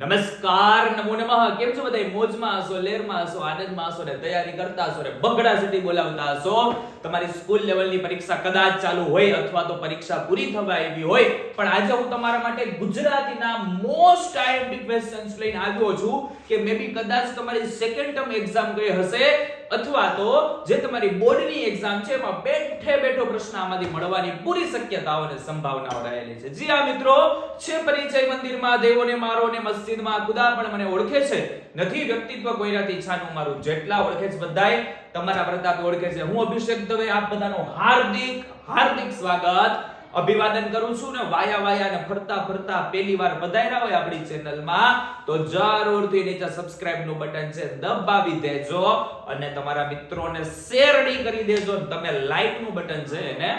નમસ્કાર, નમો નમઃ. કેમ છો બધા મોજમાં હશો, લેરમાં હશો, આનંદમાં હશો ને તૈયારી કરતા હશો ને બગડા સુધી બોલાવતા હશો. તમારી સ્કૂલ લેવલની પરીક્ષા કદાચ ચાલુ હોય અથવા તો પરીક્ષા પૂરી થવા આવી હોય, પણ આજે હું તમારા માટે ગુજરાતીના મોસ્ટ આઈએમપી ક્વેશ્ચન્સ લઈને આવ્યો છું કે મે બી કદાચ તમારી સેકન્ડ ટર્મ એક્ઝામ ગઈ હશે અથવા તો જે તમારી બોર્ડની એક્ઝામ છે, એમાં બેઠે બેઠો પ્રશ્ન આમાંથી મળવાની પૂરી શક્યતાઓ અને સંભાવનાઓ રહેલી છે. જી આ મિત્રો, છે પરિચય મંદિરમાં દેવોને મારો ને મસ્જિદમાં ખુદા પણ મને ઓળખે છે. નથી વ્યક્તિત્વ કોઈનાથી ઈચ્છાનું મારું જેટલા ઓળખે છે બધાય, તમારા પ્રતાપે ઓળખે છે. હું અભિષેક દવે, આપ બધાનો હાર્દિક હાર્દિક સ્વાગત. અભિવાદન કરું છું ને વાયા વાયા ને ફરતા ફરતા પહેલી વાર પધાર્યા હોય આપણી ચેનલમાં, તો જરૂરથી નીચે સબસ્ક્રાઇબનું બટન છે, દબાવી દેજો અને તમારા મિત્રોને શેરડી કરી દેજો તમે લાઈકનું બટન છે એને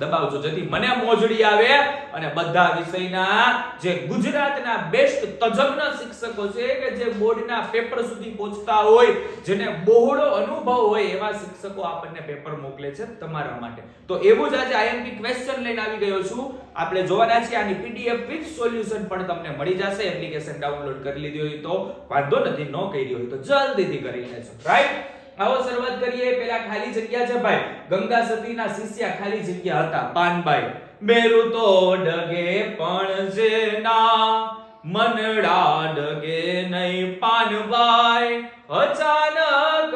દબાવજો. જેથી મને મોજડી આવે અને બધા વિષયના જે ગુજરાતના બેસ્ટ તજજ્ઞ શિક્ષકો છે કે જે બોર્ડના પેપર સુધી પહોંચતા હોય, જેને બહોળો અનુભવ હોય એવા શિક્ષકો આપણને પેપર મોકલે છે તમારા માટે. તો એવું જ આજે આઈએમપી ક્વેશ્ચન લઈને આવી ગયો છું. આપણે જોવાના છીએ આની પીડીએફ વિથ સોલ્યુશન પણ તમને મળી જશે. એપ્લિકેશન ડાઉનલોડ કરી લીધી હોય તો વાંધો નથી, ન કરી હોય તો જલ્દીથી કરી લેજો. રાઈટ આવો શરૂઆત કરીએ. પેલા ખાલી જગ્યા છે ભાઈ. ગંગા સતીના શિષ્યા ખાલી જગ્યા હતા. પાનભાઈ મેરુ તો ડગે પણ છે ના. મનડા ડગે નહીં પાનભાઈ અચાનક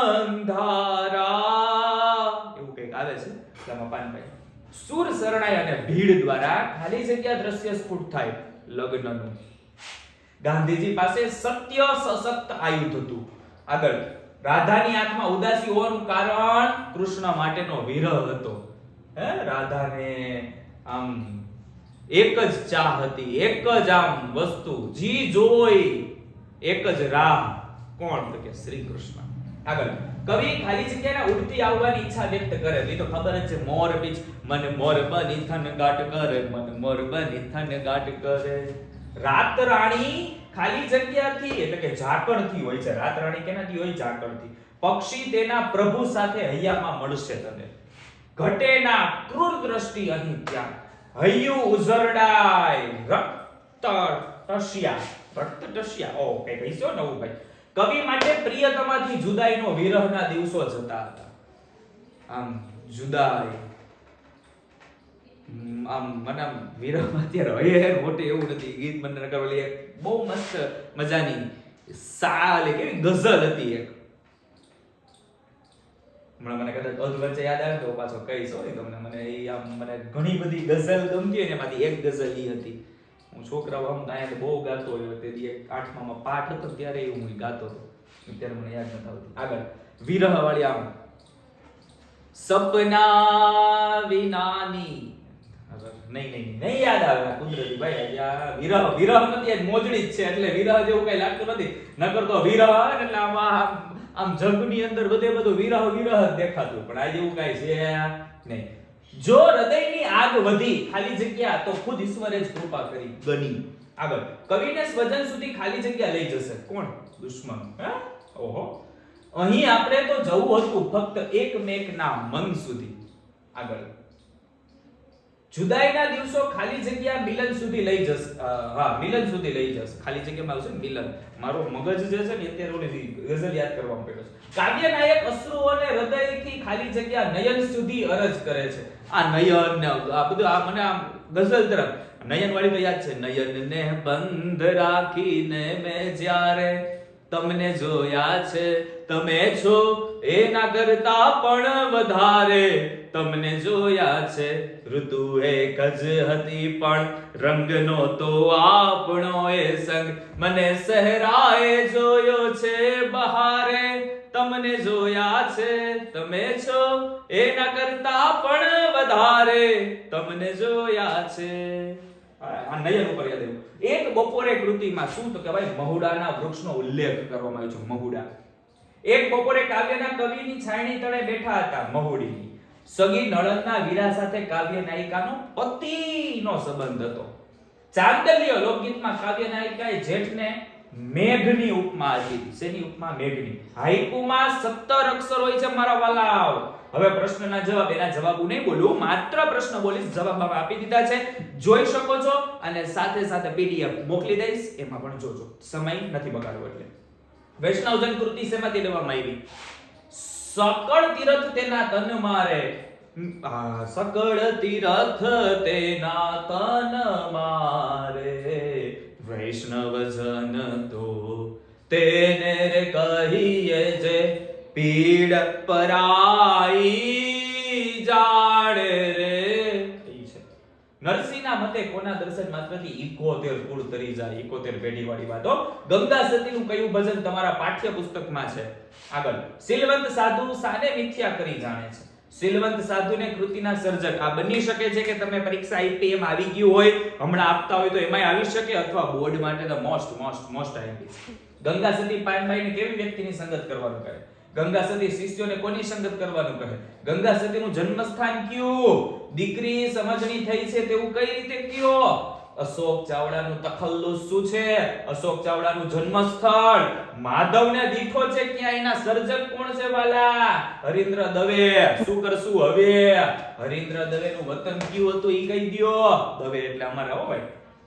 અંધારા. એવું કંઈક આવે છે એમાં પાનભાઈ સુર શરણાઈ અને ભીડ દ્વારા ખાલી જગ્યા દ્રશ્ય સ્ફુટ થાય લગ્નનું. ગાંધીજી પાસે સત્ય સશક્ત આયુધ હતું. આગળ. રાધાની આંખમાં ઉદાસી હોવાનું કારણ કૃષ્ણ માટેનો વિરહ હતો. હે, રાધાને આમ એક જ ચાહ હતી, એક જ આમ વસ્તુ, જી જોઈ, એક જ રાહ. કોણ? તો કે શ્રી કૃષ્ણ. આગળ. કવિ ખાલી જગ્યાના ઉડતી આવવાની ઈચ્છા વ્યક્ત કરે. એ તો ખબર જ છે, મોર બીચ મને મોર બની થન ગાટ કરે. મને મોર બની થન ગાટ કરે. રાત રાણી ખાલી જગ્યાથી એટલે કે ઝાકળથી હોય છે, રાતરાણી કેનાથી હોય ઝાકળથી પક્ષી તેના પ્રભુ સાથે હૈયામાં મળશે તને. ઘટેના ક્રૂર દ્રષ્ટિ અહીં ત્યાં. હૈયું ઉઝરડાય, રક્ત ટસ્યા રક્ત ટસ્યા ઓ કઈ કહીશો નવું ભાઈ? કવિ માટે પ્રિયતમાથી જુદાઈનો વિરહના દિવસો જતા હતા. આમ જુદાઈ આમ મને આમ વિરહમાં અત્યારે હૈયે હે મોટે એવું નથી. ગીત મને નકર ઓલી એક બહુ મસ્ત મજાની સાલ કેવી ગઝલ હતી એક. હમણાં મને કદાચ અધ વચ્ચે યાદ આવે તો પાછો કહીશ હોય તમને મને એ આમ મને ઘણી બધી ગઝલ ગમતી હોય ને એમાંથી એક ગઝલ ઈ હતી. હું છોકરાઓ આમ તો બહુ ગાતો હોય. તે એક આઠમામાં પાઠ હતો ત્યારે એ હું ગાતો હતો. અત્યારે મને યાદ નથી આવતી. આગળ. વિરહ વાળી આમ. સપના વિનાની નહીં નહીં નહીં યાદ આવે આ કુદરતી ભાઈ આ વિરહ વિરહ નથી આજ મોજડી જ છે એટલે વિરહ જેવું કઈ લાગતું નથી. નકર તો વિરહ આવે એટલે આમ આમ જગની અંદર બધે બધું વિરહ વિરહ જ દેખાતું. પણ આજે એવું કઈ છે નહીં. જો હૃદયની આગ વધી ખાલી જગ્યા તો ખુદ ઈશ્વરે જ કૃપા કરી. ગની આગળ. કવિને સ્વજન સુધી ખાલી જગ્યા લઈ જશે. કોણ? દુશ્મન. હે? ઓહો. અહીં આપણે તો જવું હતું ફક્ત એક મેક ના મન સુધી. આગળ. જુદાઈના દિવસો ખાલી જગ્યા મિલન સુધી લઈ જશે હા, મિલન સુધી લઈ જશે. ખાલી જગ્યામાં આવશે મિલન. મારો મગજ જે છે ને અત્યારે ઓલી ગઝલ યાદ કરવામાં પડ્યો છે. કાવ્ય નાયક અશ્રુ હૃદયથી ખાલી જગ્યા નયન સુધી અરજ કરે છે. આ નયન ને આ બધું આ મને આમ ગઝલ તરફ. નયન વાળી તો યાદ છે. નયન ને બંધ રાખીને મેં જ્યારે તમને જોયા છે. તમે છો એના કરતા પણ વધારે. તમને જોયા છે. ઋતુ એક જ હતી પણ રંગનો તો આપણો એ સંગ. મને સહેરાએ જોયો છે બહારે. તમને જોયા છે. તમે છો એના કરતા પણ વધારે. તમને જોયા છે. આ નયન ઉપર યાદ આવ્યું. એક બપોરે કૃતિમાં શું તો કહેવાય? મહુડાના વૃક્ષનો ઉલ્લેખ કરવામાં આવ્યો છે, મહુડા. એક બપોરે કાવ્યના કવિની છાયણી તળે બેઠા હતા, મહુડીની. સગી નળદના વીરા સાથે કાવ્ય નાયિકાનો પતિનો સંબંધ હતો. ચાંદલ્ય લોકગીતમાં કાવ્ય નાયિકાએ જેઠને મેઘની ઉપમા હતી. શેની ઉપમા? મેઘની. હાઈકુમાં 17 અક્ષર હોય છે મારા વાલાઓ. હવે પ્રશ્નના જવાબ, એના જવાબ નહીં બોલું માત્ર પ્રશ્ન બોલીશ જવાબ આપી દીધા છે. જોઈ શકો છો અને સાથે સાથે પીડીએફ મોકલી દઈશ, એમાં પણ જોજો. સમય નથી બગાડવો એટલે. વૈષ્ણવજન કૃતિ શેમાંથી લેવામાં આવી? સકળ તીરથ તેના તન મારે. સકળ તીરથ તેના તન મારે. વૈષ્ણવજન તો તેને રે કહીએ જે પીડ પરાઈ જાણ રે. નરસિંહના મતે કોના દર્શન માત્રથી 71 કુળ તરી જાય 71 પેઢી વાળી વાતો. ગંગા સતીનું કયું ભજન તમારા પાઠ્ય પુસ્તકમાં છે? આગળ. સિલવંત સાધુ સાને મિથ્યા કરી જાણે છે. સિલવંત સાધુને કૃતિના સર્જક. આ બની શકે છે કે તમે પરીક્ષા આઈપી એમ આવી ગયું હોય? હમણાં આપતા હોય તો એમાંય આવી શકે અથવા બોર્ડ માટે તો most most most IP Ganga Sati પાનબાઈને કેવી વ્યક્તિની સંગત કરવાનું કહે? ગંગા સતી શિષ્યોને કોની સંગત કરવાનું કહે? ગંગા સતીનું જન્મસ્થાન કયું? દીકરી સમજણી થઈ છે તેવું કઈ રીતે કયો? અશોક ચાવડાનું તખલ્લુસ શું છે? અશોક ચાવડાનું જન્મસ્થળ. માધવને દીઠો છે ક્યાં? એના સર્જક કોણ છે વાલા હરીન્દ્ર દવે. શું કરશું હવે? હરીન્દ્ર દવેનું વતન કયું હતું? ઈ કહી દ્યો. દવે એટલે અમારા, હો ભાઈ.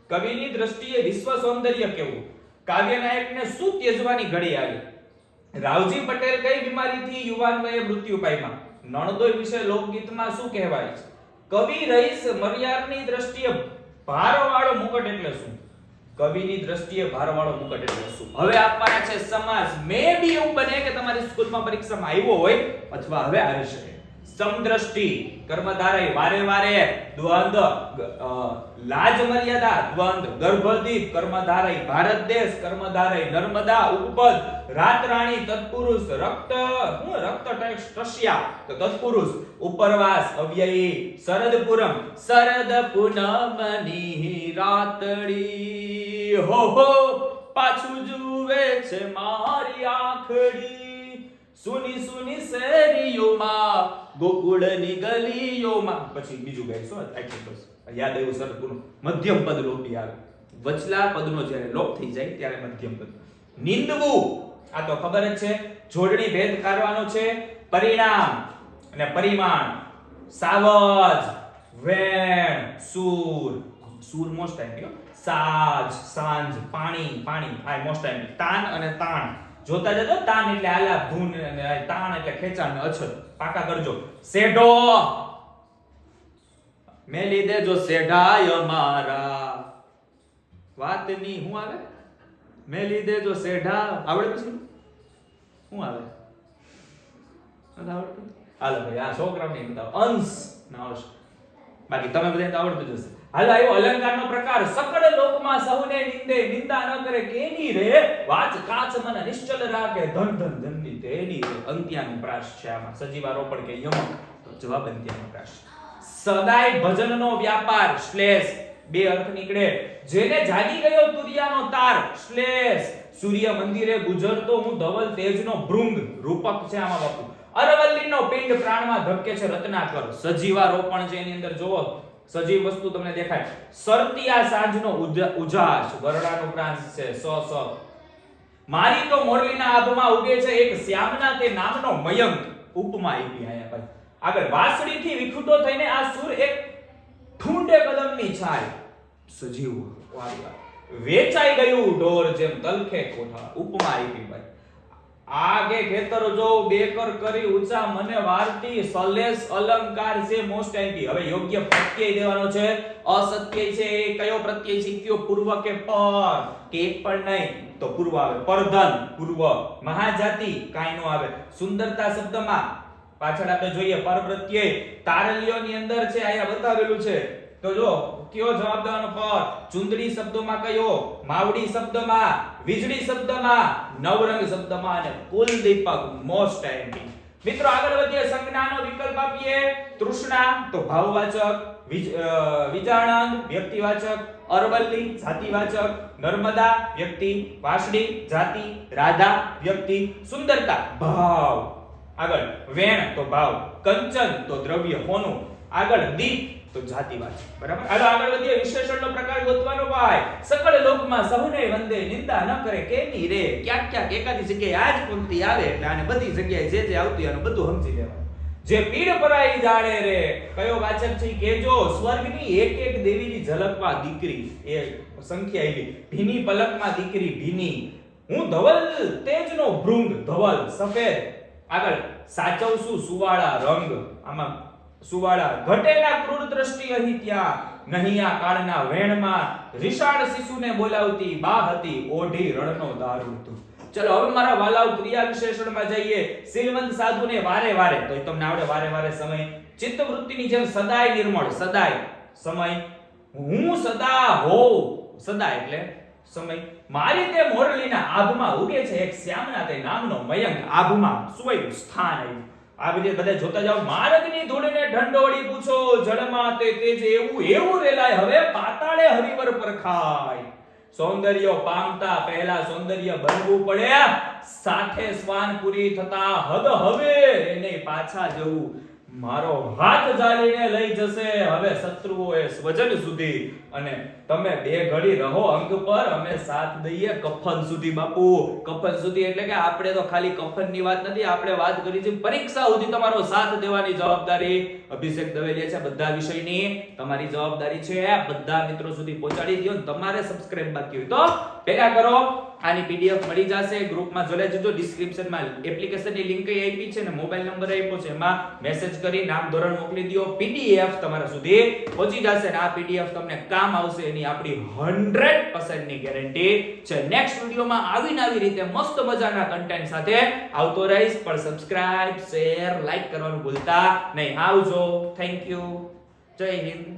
કવિની દ્રષ્ટિએ વિશ્વ સૌંદર્ય કેવું? કાવ્ય નાયકને શું તેજવાની ઘડી આવી? રાવજી પટેલ કઈ બીમારીથી યુવાન વયે મૃત્યુ પામ્યા? નણદોઈ વિશે લોકગીતમાં શું કહેવાય છે? કવિ રહીશ મર્યાદની દ્રષ્ટિએ ભારવાળો મુકટ એટલે શું? કવિની દ્રષ્ટિએ ભારવાળો મુકટ એટલે શું? હવે આપવાના છે સમાસ મે બી એવું બને કે તમારી સ્કૂલમાં પરીક્ષામાં આવ્યો હોય અથવા હવે આવી શકે. સમદ્રષ્ટિ કર્મધારય, વારે વારે દ્વંદ લાજ મર્યાદા દ્વંદ ગર્ભદીપ કર્મધારય, ભારત દેશ કર્મધારય, નર્મદા ઉપપદ, રાતરાણી તત્પુરુષ, રક્ત, હું રક્ત ટસ્યા તો તત્પુરુષ, ઉપરવાસ, અવ્યયી, શરદપુરમ. શરદ પૂનમની રાતડી, હો હો, પાછું જુએ છે મારી આંખડી. સુની સુની શેરીઓમાં, ગોકુળની ગલીઓમાં. પછી બીજું આખી બસ યાદ આવ્યું સર પૂરું મધ્યમ પદ લોપી આવે. વચલા પદનો જ્યારે લોપ થઈ જાય ત્યારે મધ્યમ પદ. નિંદવું, આ તો ખબર જ છે. જોડણી ભેદ કાઢવાનો છે. પરિણામ અને પરિમાણ. સાવજ, વેણ, સૂર. સૂર મોસ્ટ ટાઈમ સાજ, સાંજ, પાણી પાણી. આ મોસ્ટ ટાઈમ તાન અને તાણ. જોતા જજો તાન એટલે આલા ધૂન તાણ એટલે ખેંચાણ અછત. પાકા કરજો. સેઢો મેલી દેજો સેઢાય મારા. વાતની હું આવે? મેલી દેજો સેઢા આવડે પછી? શું આવે? આવડતું? હાલો ભાઈ, આ છોકરાઓને બતાવો. અંશ. ના આવશે બાકી તમે બધાને આવડતું જ હાલો અલંકારનો પ્રકાર. સકળ લોકમાં સહુને નિંદે, નિંદા ન કરે, કેની રે? વાચ કાચ મન નિશ્ચલ રાખે, ધન ધન, ધનની તેની રે. અંત્યાનો પ્રાસ છે આમાં. સજીવારોપણ કે યમક, તો જવાબ અંત્યાનો પ્રાસ સદાય ભજનનો વ્યાપાર, શ્લેષ. બે અર્થ નીકળે. જેને જાગી ગયો તુરિયાનો તાર, શ્લેષ. સૂર્ય મંદિરે ગુજરતો હું ધવલ તેજનો ભૃંગ. રૂપક છે આમાં બાપુ. અરવલ્લીનો પિંડ પ્રાણમાં ધબકે છે રત્નાકર. સજીવા રોપણ છે એની અંદર જોવો સજીવ વસ્તુ તમને દેખાય. સરતિયા સાંજનો ઉજ- ઉજાસ વરડાનો પ્રાંત છે સ સ. મારી તો મોરલીના આભમાં ઉગે છે એક શ્યામના તે નામનો મયંક. ઉપમા આપી આયા ભાઈ. આગળ વાસળીથી વિખૂટો થઈને આ સુર એક ઠૂંડે કદમની છાય. સજીવ વારી વેચાઈ ગયું ઢોર જેમ તલખે કોઠા. ઉપમા આપી ભાઈ. આગે ખેતર જો બેકર કરી ઊંચા મને વારતી સલેસ અલંકાર છે મોસ્ટ આઈપી હવે યોગ્ય પ્રત્યય દેવાનો છે. અસત્ય છે એ કયો પ્રત્યય કયો પૂર્વ કે પર? કે એક પણ નહીં. તો પૂર્વ આવે. પરધન, પૂર્વ. મહાજાતિ, કાઈ નો આવે. સુંદરતા શબ્દમાં પાછળ આપણે જોઈએ પર પ્રત્યય. તારલીઓની અંદર છે, અહીંયા બતાવેલું છે. તો જો, કયો જવાબ દેવાનો? પર. ચુંદડી શબ્દોમાં કયો? માવડી શબ્દમાં. વીજળી શબ્દમાં, નવરંગ શબ્દમાં અને કુલદીપક મોસ્ટ આઈએમપી મિત્રો, આગળ વધીએ, સંજ્ઞાનો વિકલ્પ આપીએ. તૃષ્ણા, તો ભાવવાચક, વિજ- વિજાણંદ વ્યક્તિવાચક, અરવલ્લી, જાતિવાચક, નર્મદા, વ્યક્તિ વાસડી જાતિ, રાધા, વ્યક્તિ, સુંદરતા, ભાવ. આગળ, વેણ, તો ભાવ. કંચન, તો દ્રવ્ય, હોનું. આગળ, દીપ તો જાતિવાદ બરાબર? હવે આગળ વધીએ. વિશેષણનો પ્રકાર ગોતવાનો ભાઈ. સકળ લોકમાં સહુને વંદે નિંદા ન કરે. કેની રે? ક્યાંક ક્યાંક એકાદી જગ્યાએ આ જ પંક્તિ આવે એટલે આને બધી જગ્યાએ જે જે આવતી એનું બધું સમજી લેવાનું. જે પીડ પરાઈ જાણે રે. કયો વાચક છે કે જો સ્વર્ગની એક એક દેવીની ઝલકમાં દીકરી. એ સંખ્યા આવી ભીની પલકમાં દીકરી ભીની. હું ધવલ, તેજનો ભૃંગ ધવલ, સફેદ. આગળ, સાચવશું સુવાળા રંગ. આમાં સુવાળા ઘટેલા ક્રૂર દ્રષ્ટિ અહીં ત્યાં. નહીં આ કાળના વેણમાં રિશાળ શિશુને બોલાવતી બા હતી ઓઢી રણનો દારૂ ચલો, હવે મારા વાલાઓ ક્રિયા વિશેષણમાં જઈએ. સિલવંત સાધુને વારે વારે તો તમને આવડે વારે વારે સમય. ચિત્તવૃત્તિની જેમ સદાય નિર્મળ, સદાય સમય. હું સદા હોઉં. સદા એટલે સમય. મારી તે મોરલીના આભમાં ઉગે છે એક શ્યામના તે નામનો મયંક. આભમાં સુવયું સ્થાન આવ્યું. આ રીતે બધા જોતા જાઓ, માર્ગની ધૂળને ઢંડોળી પૂછો, જળમાં તે તેજ એવું એવું રેલાય, હવે પાતાળે હરિવર પરખાય સૌંદર્ય પામતા પહેલા સૌંદર્ય બનવું પડે. સાથે સ્વાન પૂરી થતા હદ હવે એને પાછા જવું. મારો હાથ જાળીને લઈ જશે. હવે શત્રુઓએ સ્વજન સુધી અને તમે બે ઘડી રહો અંગ પર, અમે સાથ દઈએ કફન સુધી બાપુ. કફન સુધી એટલે કે આપણે તો ખાલી કફનની વાત નથી, આપણે વાત કરી છે પરીક્ષા સુધી તમારો સાથ દેવાની જવાબદારી. અભિષેક દવે છે બધા વિષયની. તમારી જવાબદારી છે બધા મિત્રો સુધી પહોંચાડી દો તમારે સબસ્ક્રાઇબ બાકી હોય તો ભેગા કરો આની પીડીએફ મળી જશે. ગ્રુપમાં જોડાઈ જજો. ડિસ્ક્રિપ્શનમાં એપ્લિકેશનની લિંક આપી છે ને મોબાઈલ નંબર આપ્યો છે. એમાં મેસેજ કરી નામ, ધોરણ મોકલી દો. પીડીએફ તમારા સુધી પહોંચી જશે ને આ પીડીએફ તમને કામ આવશે એની આપણી 100% ની ગેરંટી છે. નેક્સ્ટ વિડિયોમાં આવીને આવી રીતે મસ્ત મજાના કન્ટેન્ટ સાથે આવતો રહીશ. પણ સબસ્ક્રાઇબ શેર લાઈક કરવાનું ભૂલતા નહીં. આવજો. થેન્ક યુ જય હિન્દ.